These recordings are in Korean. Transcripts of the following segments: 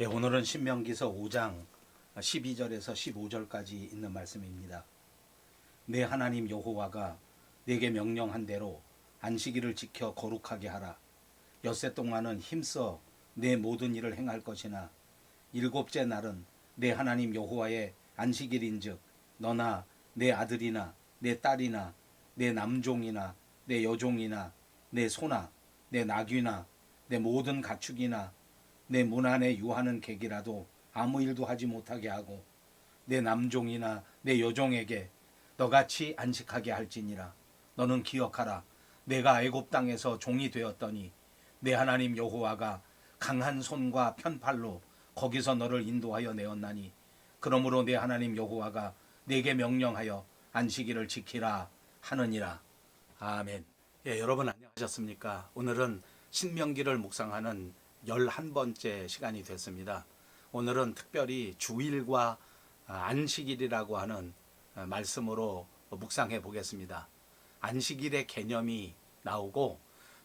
예, 오늘은 신명기서 5장 12절에서 15절까지 있는 말씀입니다. 내 하나님 여호와가 내게 명령한 대로 안식일을 지켜 거룩하게 하라. 엿새 동안은 힘써 내 모든 일을 행할 것이나 일곱째 날은 내 하나님 여호와의 안식일인즉 너나 내 아들이나 내 딸이나 내 남종이나 내 여종이나 내 소나 내 나귀나 내 모든 가축이나 내 문 안에 유하는 객이라도 아무 일도 하지 못하게 하고 내 남종이나 내 여종에게 너같이 안식하게 할지니라 너는 기억하라 내가 애굽 땅에서 종이 되었더니 내 하나님 여호와가 강한 손과 편팔로 거기서 너를 인도하여 내었나니 그러므로 내 하나님 여호와가 내게 명령하여 안식일을 지키라 하느니라 아멘. 예, 여러분 안녕하셨습니까? 오늘은 신명기를 묵상하는 11번째 시간이 됐습니다. 오늘은 특별히 주일과 아, 안식일이라고 하는 아, 말씀으로 묵상해 보겠습니다. 안식일의 개념이 나오고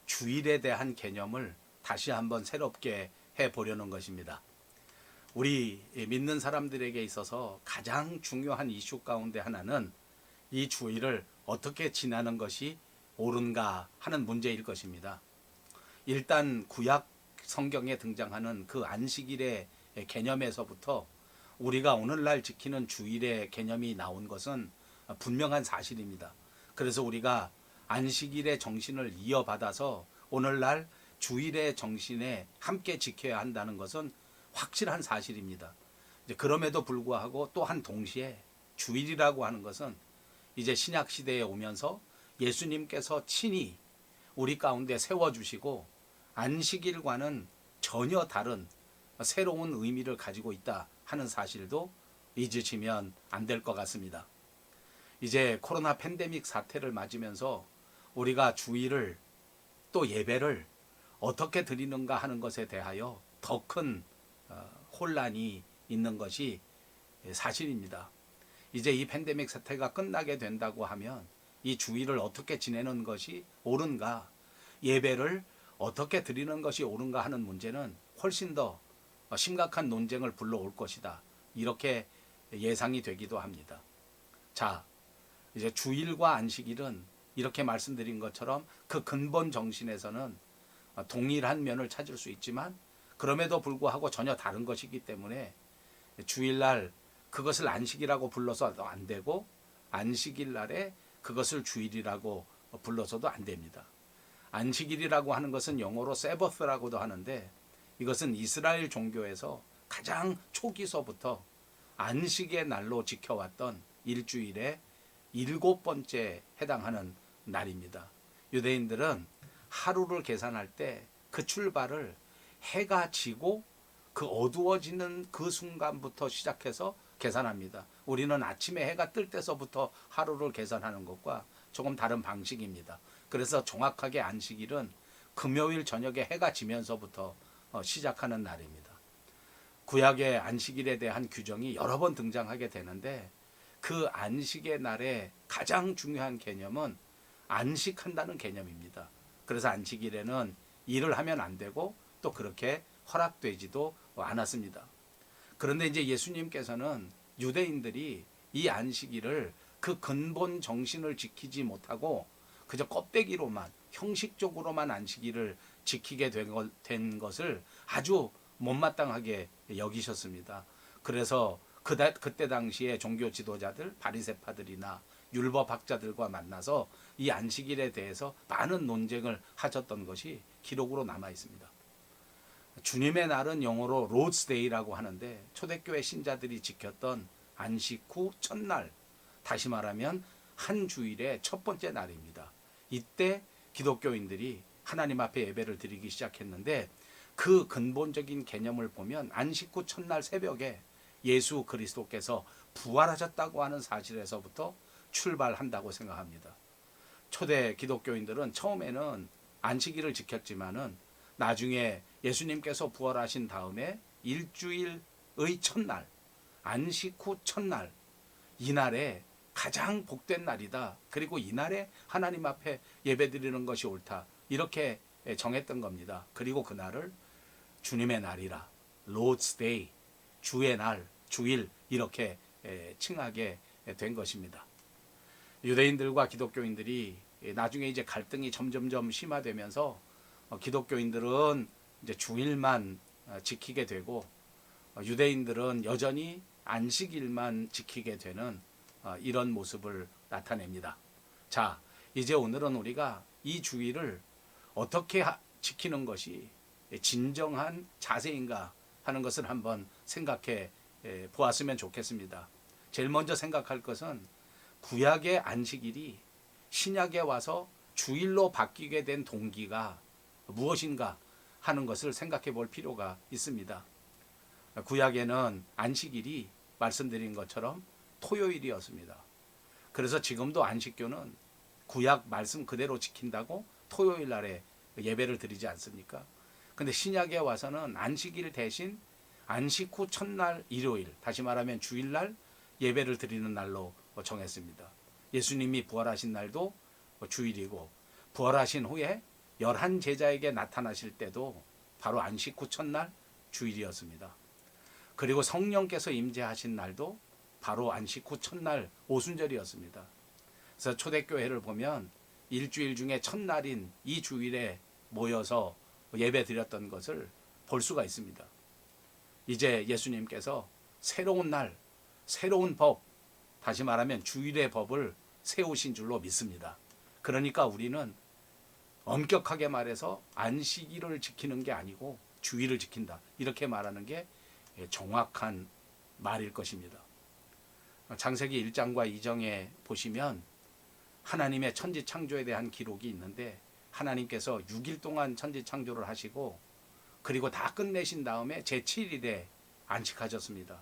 주일에 대한 개념을 다시 한번 새롭게 해 보려는 것입니다. 우리 믿는 사람들에게 있어서 가장 중요한 이슈 가운데 하나는 이 주일을 어떻게 지나는 것이 옳은가 하는 문제일 것입니다. 일단 구약 성경에 등장하는 그 안식일의 개념에서부터 우리가 오늘날 지키는 주일의 개념이 나온 것은 분명한 사실입니다. 그래서 우리가 안식일의 정신을 이어받아서 오늘날 주일의 정신에 함께 지켜야 한다는 것은 확실한 사실입니다. 그럼에도 불구하고 또한 동시에 주일이라고 하는 것은 이제 신약 시대에 오면서 예수님께서 친히 우리 가운데 세워주시고 안식일과는 전혀 다른 새로운 의미를 가지고 있다 하는 사실도 잊으시면 안 될 것 같습니다. 이제 코로나 팬데믹 사태를 맞으면서 우리가 주일을 또 예배를 어떻게 드리는가 하는 것에 대하여 더큰 어, 혼란이 있는 것이 사실입니다. 이제 이 팬데믹 사태가 끝나게 된다고 하면 이 주일을 어떻게 지내는 것이 옳은가, 예배를 어떻게 드리는 것이 옳은가 하는 문제는 훨씬 더 심각한 논쟁을 불러올 것이다. 이렇게 예상이 되기도 합니다. 자, 이제 주일과 안식일은 이렇게 말씀드린 것처럼 그 근본 정신에서는 동일한 면을 찾을 수 있지만 그럼에도 불구하고 전혀 다른 것이기 때문에 주일날 그것을 안식이라고 불러서도 안 되고 안식일 날에 그것을 주일이라고 불러서도 안 됩니다. 안식일이라고 하는 것은 영어로 세버스라고도 하는데 이것은 이스라엘 종교에서 가장 초기서부터 안식의 날로 지켜왔던 일주일의 일곱 번째 해당하는 날입니다. 유대인들은 하루를 계산할 때 그 출발을 해가 지고 그 어두워지는 그 순간부터 시작해서 계산합니다. 우리는 아침에 해가 뜰 때서부터 하루를 계산하는 것과 조금 다른 방식입니다. 그래서 정확하게 안식일은 금요일 저녁에 해가 지면서부터 어, 시작하는 날입니다. 구약의 안식일에 대한 규정이 여러 번 등장하게 되는데 그 안식의 날에 가장 중요한 개념은 안식한다는 개념입니다. 그래서 안식일에는 일을 하면 안 되고 또 그렇게 허락되지도 않았습니다. 그런데 이제 예수님께서는 유대인들이 이 안식일을 그 근본 정신을 지키지 못하고 그저 껍데기로만 형식적으로만 안식일을 지키게 된 것을 아주 못마땅하게 여기셨습니다. 그래서 그다, 그때 당시에 종교 지도자들 바리새파들이나 율법학자들과 만나서 이 안식일에 대해서 많은 논쟁을 하셨던 것이 기록으로 남아 있습니다. 주님의 날은 영어로 로드스데이라고 하는데 초대교회 신자들이 지켰던 안식 후 첫날 다시 말하면 한 주일의 첫 번째 날입니다. 이때 기독교인들이 하나님 앞에 예배를 드리기 시작했는데 그 근본적인 개념을 보면 안식 후 첫날 새벽에 예수 그리스도께서 부활하셨다고 하는 사실에서부터 출발한다고 생각합니다. 초대 기독교인들은 처음에는 안식일을 지켰지만은 나중에 예수님께서 부활하신 다음에 일주일의 첫날, 안식 후 첫날, 이날에 가장 복된 날이다. 그리고 이날에 하나님 앞에 예배 드리는 것이 옳다. 이렇게 정했던 겁니다. 그리고 그날을 주님의 날이라 Lord's Day, 주의 날, 주일 이렇게 에, 칭하게 된 것입니다. 유대인들과 기독교인들이 나중에 이제 갈등이 점점점 심화되면서 어, 기독교인들은 이제 주일만 어, 지키게 되고 어, 유대인들은 여전히 안식일만 지키게 되는 어, 이런 모습을 나타냅니다. 자, 이제 오늘은 우리가 이 주일을 어떻게 하- 지키는 것이 진정한 자세인가 하는 것을 한번 생각해 에, 보았으면 좋겠습니다. 제일 먼저 생각할 것은 구약의 안식일이 신약에 와서 주일로 바뀌게 된 동기가 무엇인가 하는 것을 생각해 볼 필요가 있습니다. 구약에는 안식일이 말씀드린 것처럼 토요일이었습니다. 그래서 지금도 안식교는 구약 말씀 그대로 지킨다고 토요일 날에 예배를 드리지 않습니까? 근데 신약에 와서는 안식일 대신 안식 후 첫날 일요일, 다시 말하면 주일날 예배를 드리는 날로 정했습니다. 예수님이 부활하신 날도 주일이고 부활하신 후에 열한 제자에게 나타나실 때도 바로 안식 후 첫날 주일이었습니다. 그리고 성령께서 임재하신 날도 바로 안식 후 첫날 오순절이었습니다. 그래서 초대교회를 보면 일주일 중에 첫날인 이 주일에 모여서 예배 드렸던 것을 볼 수가 있습니다. 이제 예수님께서 새로운 날, 새로운 법, 다시 말하면 주일의 법을 세우신 줄로 믿습니다. 그러니까 우리는 엄격하게 말해서 안식일을 지키는 게 아니고 주일을 지킨다. 이렇게 말하는 게 정확한 말일 것입니다. 장세기 1장과 2장에 보시면 하나님의 천지 창조에 대한 기록이 있는데 하나님께서 6일 동안 천지 창조를 하시고 그리고 다 끝내신 다음에 제7일에 안식하셨습니다.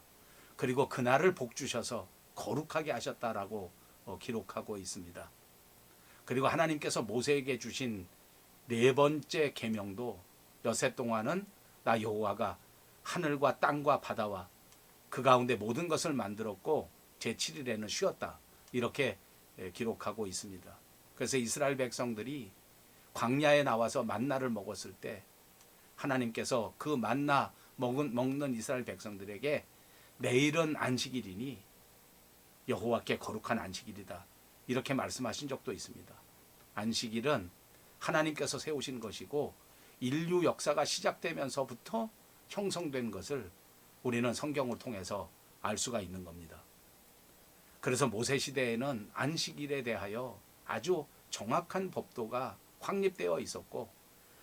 그리고 그날을 복 주셔서 거룩하게 하셨다라고 어, 기록하고 있습니다. 그리고 하나님께서 모세에게 주신 네 번째 계명도 여세 동안은 나 여호와가 하늘과 땅과 바다와 그 가운데 모든 것을 만들었고 제7일에는 쉬었다. 이렇게 예, 기록하고 있습니다. 그래서 이스라엘 백성들이 광야에 나와서 만나를 먹었을 때 하나님께서 그 만나 먹은, 먹는 이스라엘 백성들에게 내일은 안식일이니 여호와께 거룩한 안식일이다. 이렇게 말씀하신 적도 있습니다. 안식일은 하나님께서 세우신 것이고 인류 역사가 시작되면서부터 형성된 것을 우리는 성경을 통해서 알 수가 있는 겁니다. 그래서 모세 시대에는 안식일에 대하여 아주 정확한 법도가 확립되어 있었고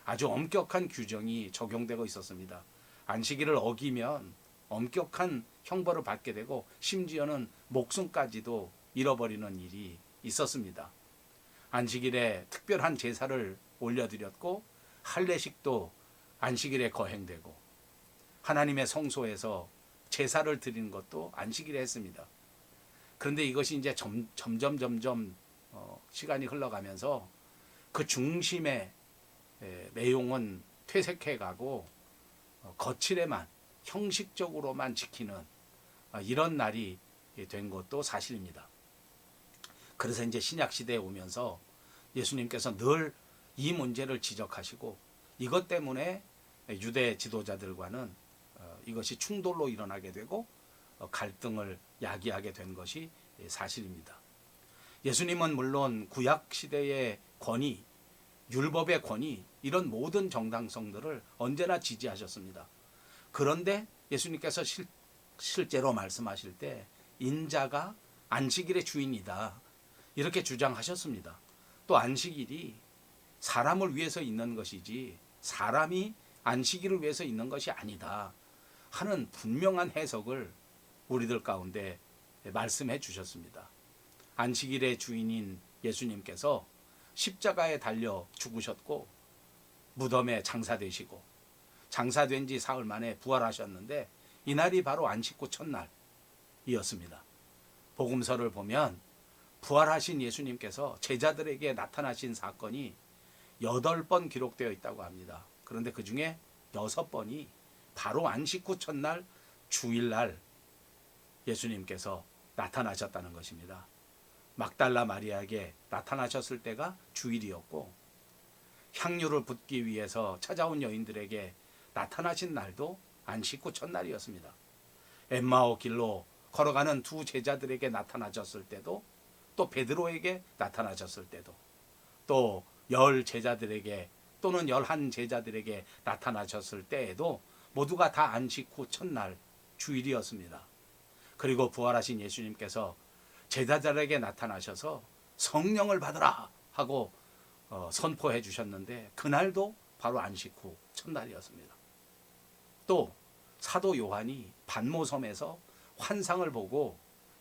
아주 엄격한 규정이 적용되고 있었습니다. 안식일을 어기면 엄격한 형벌을 받게 되고 심지어는 목숨까지도 잃어버리는 일이 있었습니다. 안식일에 특별한 제사를 올려드렸고 할례식도 안식일에 거행되고 하나님의 성소에서 제사를 드리는 것도 안식일에 했습니다. 그런데 이것이 이제 점, 점점 점점 어, 시간이 흘러가면서 그 중심의 에, 내용은 퇴색해 가고 어, 거칠에만 형식적으로만 지키는 어, 이런 날이 된 것도 사실입니다. 그래서 이제 신약 시대에 오면서 예수님께서 늘 이 문제를 지적하시고 이것 때문에 유대 지도자들과는 어, 이것이 충돌로 일어나게 되고 어, 갈등을 야기하게 된 것이 사실입니다. 예수님은 물론 구약 시대의 권위, 율법의 권위 이런 모든 정당성들을 언제나 지지하셨습니다. 그런데 예수님께서 실, 실제로 말씀하실 때 인자가 안식일의 주인이다. 이렇게 주장하셨습니다. 또 안식일이 사람을 위해서 있는 것이지 사람이 안식일을 위해서 있는 것이 아니다. 하는 분명한 해석을 우리들 가운데 말씀해 주셨습니다. 안식일의 주인인 예수님께서 십자가에 달려 죽으셨고 무덤에 장사되시고 장사된 지 사흘 만에 부활하셨는데 이날이 바로 안식 후 첫날이었습니다. 복음서를 보면 부활하신 예수님께서 제자들에게 나타나신 사건이 여덟 번 기록되어 있다고 합니다. 그런데 그 중에 여섯 번이 바로 안식 후 첫날 주일날 예수님께서 나타나셨다는 것입니다. 막달라 마리아에게 나타나셨을 때가 주일이었고 향유를 붓기 위해서 찾아온 여인들에게 나타나신 날도 안식 후 첫날이었습니다. 엠마오 길로 걸어가는 두 제자들에게 나타나셨을 때도 또 베드로에게 나타나셨을 때도 또 열 제자들에게 또는 열한 제자들에게 나타나셨을 때에도 모두가 다 안식 후 첫날 주일이었습니다. 그리고 부활하신 예수님께서 제자들에게 나타나셔서 성령을 받으라 하고 어, 선포해 주셨는데 그날도 바로 안식 후 첫날이었습니다. 또 사도 요한이 반모섬에서 환상을 보고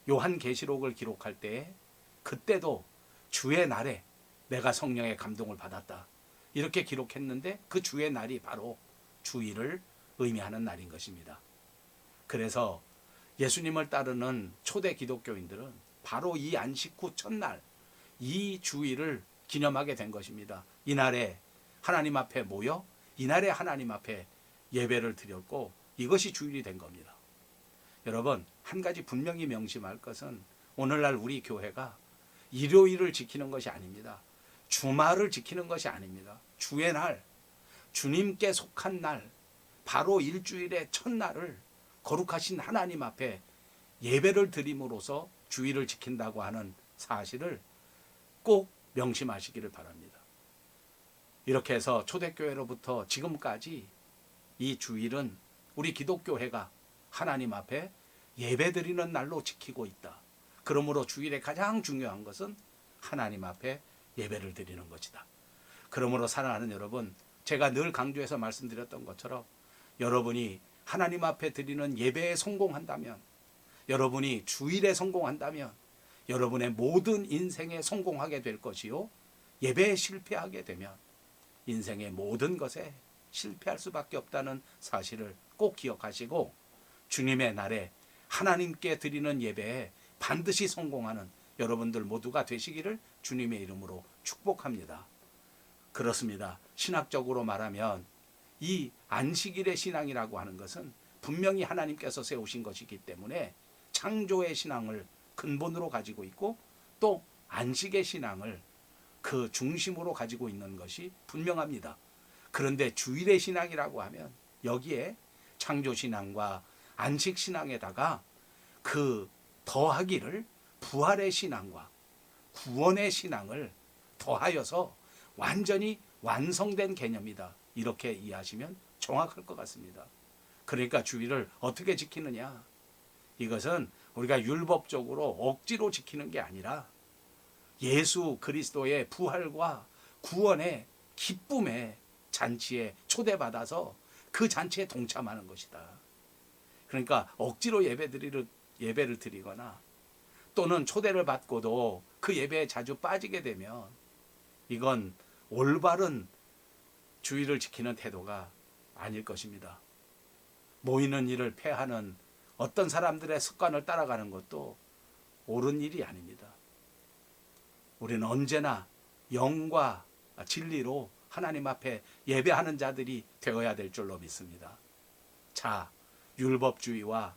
요한 계시록을 기록할 때에 그때도 주의 날에 내가 성령의 감동을 받았다. 이렇게 기록했는데 그 주의 날이 바로 주일을 의미하는 날인 것입니다. 그래서 예수님을 따르는 초대 기독교인들은 바로 이 안식 후 첫날 이 주일을 기념하게 된 것입니다. 이날에 하나님 앞에 모여 이날에 하나님 앞에 예배를 드렸고 이것이 주일이 된 겁니다. 여러분 한 가지 분명히 명심할 것은 오늘날 우리 교회가 일요일을 지키는 것이 아닙니다. 주말을 지키는 것이 아닙니다. 주의 날, 주님께 속한 날, 바로 일주일의 첫날을 거룩하신 하나님 앞에 예배를 드림으로써 주일을 지킨다고 하는 사실을 꼭 명심하시기를 바랍니다. 이렇게 해서 초대교회로부터 지금까지 이 주일은 우리 기독교회가 하나님 앞에 예배 드리는 날로 지키고 있다. 그러므로 주일에 가장 중요한 것은 하나님 앞에 예배를 드리는 것이다. 그러므로 사랑하는 여러분, 제가 늘 강조해서 말씀드렸던 것처럼 여러분이 하나님 앞에 드리는 예배에 성공한다면, 여러분이 주일에 성공한다면, 여러분의 모든 인생에 성공하게 될 것이요. 예배에 실패하게 되면 인생의 모든 것에 실패할 수밖에 없다는 사실을 꼭 기억하시고 주님의 날에 하나님께 드리는 예배에 반드시 성공하는 여러분들 모두가 되시기를 주님의 이름으로 축복합니다. 그렇습니다. 신학적으로 말하면 이 안식일의 신앙이라고 하는 것은 분명히 하나님께서 세우신 것이기 때문에 창조의 신앙을 근본으로 가지고 있고 또 안식의 신앙을 그 중심으로 가지고 있는 것이 분명합니다. 그런데 주일의 신앙이라고 하면 여기에 창조 신앙과 안식 신앙에다가 그 더하기를 부활의 신앙과 구원의 신앙을 더하여서 완전히 완성된 개념이다. 이렇게 이해하시면 정확할 것 같습니다. 그러니까 주일을 어떻게 지키느냐? 이것은 우리가 율법적으로 억지로 지키는 게 아니라 예수 그리스도의 부활과 구원의 기쁨의 잔치에 초대받아서 그 잔치에 동참하는 것이다. 그러니까 억지로 예배드리를 예배를 드리거나 또는 초대를 받고도 그 예배에 자주 빠지게 되면 이건 올바른 주의를 지키는 태도가 아닐 것입니다. 모이는 일을 패하는 어떤 사람들의 습관을 따라가는 것도 옳은 일이 아닙니다. 우리는 언제나 영과 진리로 하나님 앞에 예배하는 자들이 되어야 될 줄로 믿습니다. 자, 율법주의와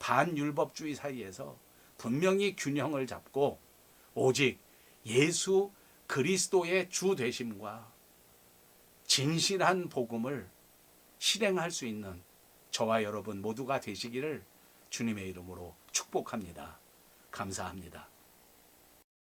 반율법주의 사이에서 분명히 균형을 잡고 오직 예수 그리스도의 주 되심과 진실한 복음을 실행할 수 있는 저와 여러분 모두가 되시기를 주님의 이름으로 축복합니다. 감사합니다.